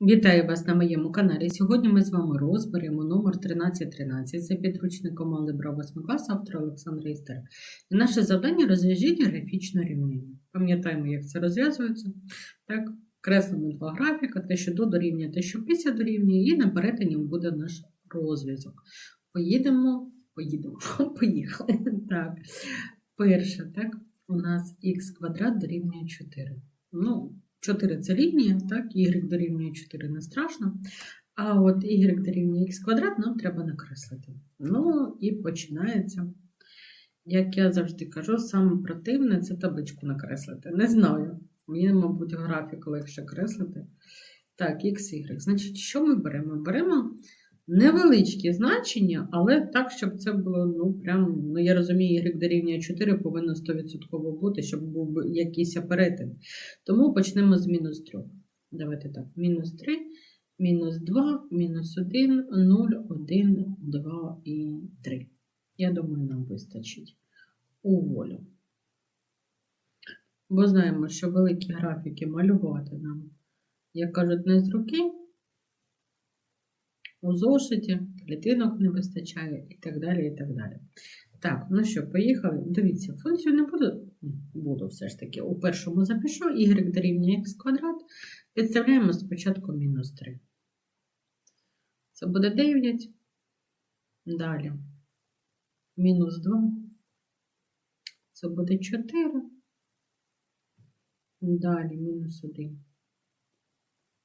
Вітаю вас на моєму каналі. Сьогодні ми з вами розберемо номер 1313 за підручником Алgebra 8 класу автора Олександра Істера. І наше завдання розв'яжіть графічне рівняння. Пам'ятаємо, як це розв'язується. Так, креслимо два графіка, те, що до дорівнює, те, що після дорівнює, і на перетині буде наш розв'язок. Поїдемо, поїдемо, поїхали. Так, перше, так, у нас х квадрат дорівнює 4. Ну, 4 це лінія, так, y дорівнює 4 не страшно. А от y дорівнює x квадрат нам треба накреслити. Ну і починається. Як я завжди кажу, саме противне це табличку накреслити. Не знаю. Мені, мабуть, графік легше креслити. Так, x, y. Значить, що ми беремо? Беремо невеличкі значення, але так, щоб це було, ну, прям, ну, я розумію, y дорівнює 4 повинно 100% бути, щоб був якийсь перетин. Тому почнемо з мінус 3. Давайте так, мінус 3, мінус 2, мінус 1, 0, 1, 2 і 3. Я думаю, нам вистачить у волю. Бо знаємо, що великі графіки малювати нам, як кажуть, не з руки. У зошиті, клітинок не вистачає і так далі. і так далі. Так, ну що, поїхали. Дивіться, функцію не буду, буду все ж таки. У першому запишу y дорівнює x квадрат. Підставляємо спочатку мінус 3. Це буде 9. Далі. Мінус 2. Це буде 4. Далі мінус 1.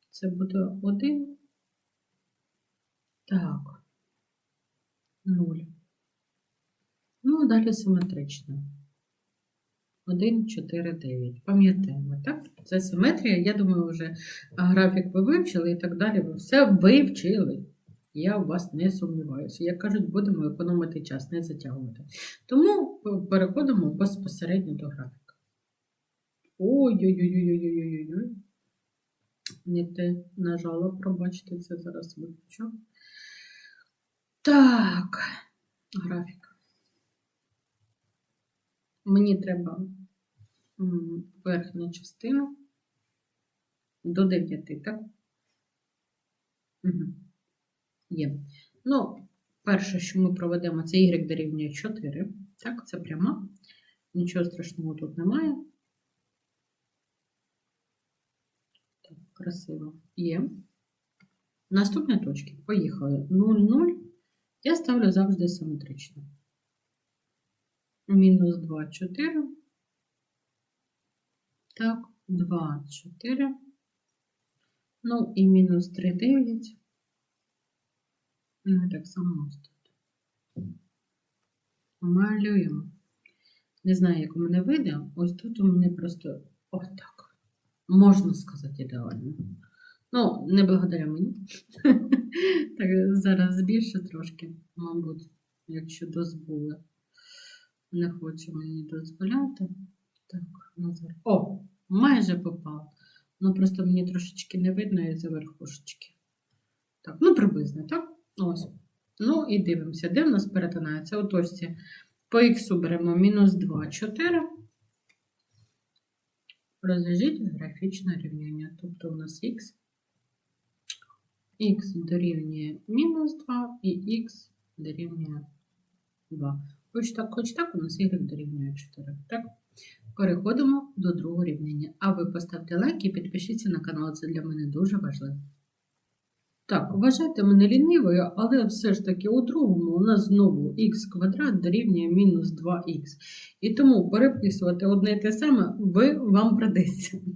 Це буде 1. Так. 0. Ну, а далі симетрично. 1, 4, 9. Пам'ятаємо, так? Це симетрія. Я думаю, вже графік ви вивчили і так далі. Ви все вивчили. Я в вас не сумніваюся. Як кажуть, будемо економити час, не затягувати. Тому переходимо безпосередньо до графіка. Ой-ой-ой-ой-ой-ой-ой. Не те нажала, пробачте, це зараз виключу. Так, графік. Мені треба верхню частину до 9, так? Угу. Є. Ну, перше, що ми проведемо, це y дорівнює 4. Так, це пряма. Нічого страшного тут немає. Так, красиво. Є. Наступні точки. Поїхали. 0, 0. Я ставлю завжди симетрично. Мінус 2, 4. Так, 2, 4. Ну і мінус 3, 9. Ну, і так само ось тут. Малюємо. Не знаю, як у мене вийде. Ось тут у мене просто отак. Можна сказати, ідеально. Ну, не благодаря мені. Так, зараз збільшу трошки, мабуть, якщо дозволить. Не хоче мені дозволяти. Так, назад. О, майже попав. Ну, просто мені трошечки не видно і за верхушечки. Так, ну приблизно, так? Ось. Ну і дивимося, де в нас перетинається? У по х беремо мінус 2, 4. Розв'яжіть графічне рівняння. Тобто у нас х х дорівнює мінус 2 і х дорівнює 2. Хоч так, хоч так, у нас y дорівнює 4. Так? Переходимо до другого рівняння. А ви поставте лайк і підпишіться на канал, це для мене дуже важливо. Так, вважайте мене лінивою, але все ж таки у другому у нас знову х квадрат дорівнює мінус 2х. І тому переписувати одне і те саме ви, вам придеться.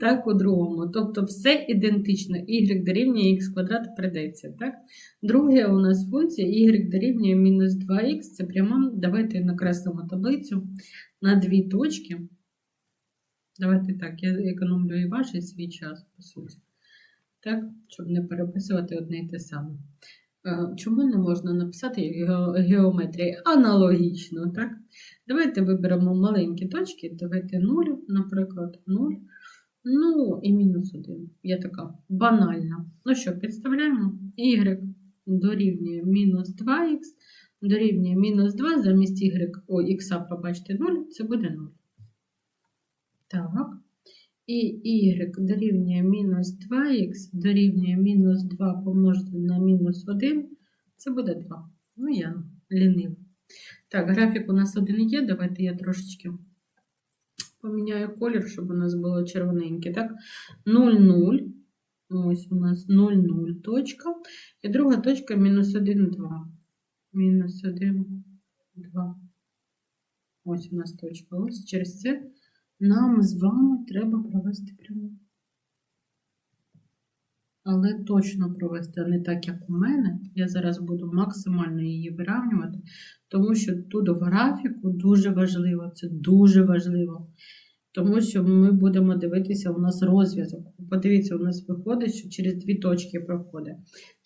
Так, у другому. Тобто все ідентично. y дорівнює х квадрат придеться. Так? Друге у нас функція y дорівнює мінус 2х. Це пряма. Давайте накреслимо таблицю на дві точки. Давайте так, я економлю і ваш і свій час, по суті так, щоб не переписувати одне і те саме. Е, чому не можна написати геометрія аналогічно, так? Давайте виберемо маленькі точки, давайте 0, наприклад, 0. Ну, і мінус 1. Я така банальна. Ну що, підставляємо y дорівнює мінус 2х. дорівнює мінус 2 замість y, о, х, пробачте, 0, це буде 0. Так. І y дорівнює мінус 2х, дорівнює мінус 2 помножити на мінус 1, це буде 2. Ну, я лінива. Так, графік у нас один є. Давайте я трошечки поміняю колір, щоб у нас було червоненьке. Так, 0, 0. Ось у нас 0, 0 точка. І друга точка мінус 1, 2. Мінус 1, 2. Ось у нас точка. Ось через це нам з вами треба провести пряму. Але точно провести, а не так, як у мене. Я зараз буду максимально її вирівнювати, тому що тут в графіку дуже важливо, це дуже важливо. Тому що ми будемо дивитися, у нас розв'язок. Подивіться, у нас виходить, що через дві точки проходить.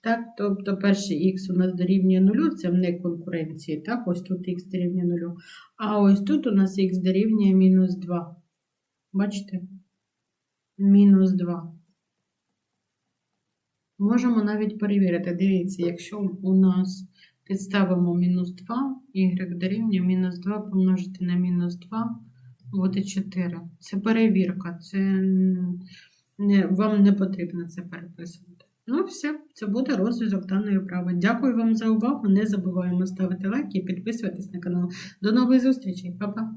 Так, тобто перший х у нас дорівнює нулю, це в не конкуренції. Так, ось тут х дорівнює нулю. А ось тут у нас х дорівнює мінус 2. Бачите? Мінус 2. Можемо навіть перевірити. Дивіться, якщо у нас підставимо мінус 2, y дорівнює мінус 2 помножити на мінус 2, буде 4. Це перевірка, це не, вам не потрібно це переписувати. Ну, все, це буде розв'язок даної вправи. Дякую вам за увагу. Не забуваємо ставити лайки і підписуватись на канал. До нових зустрічей, Па-па!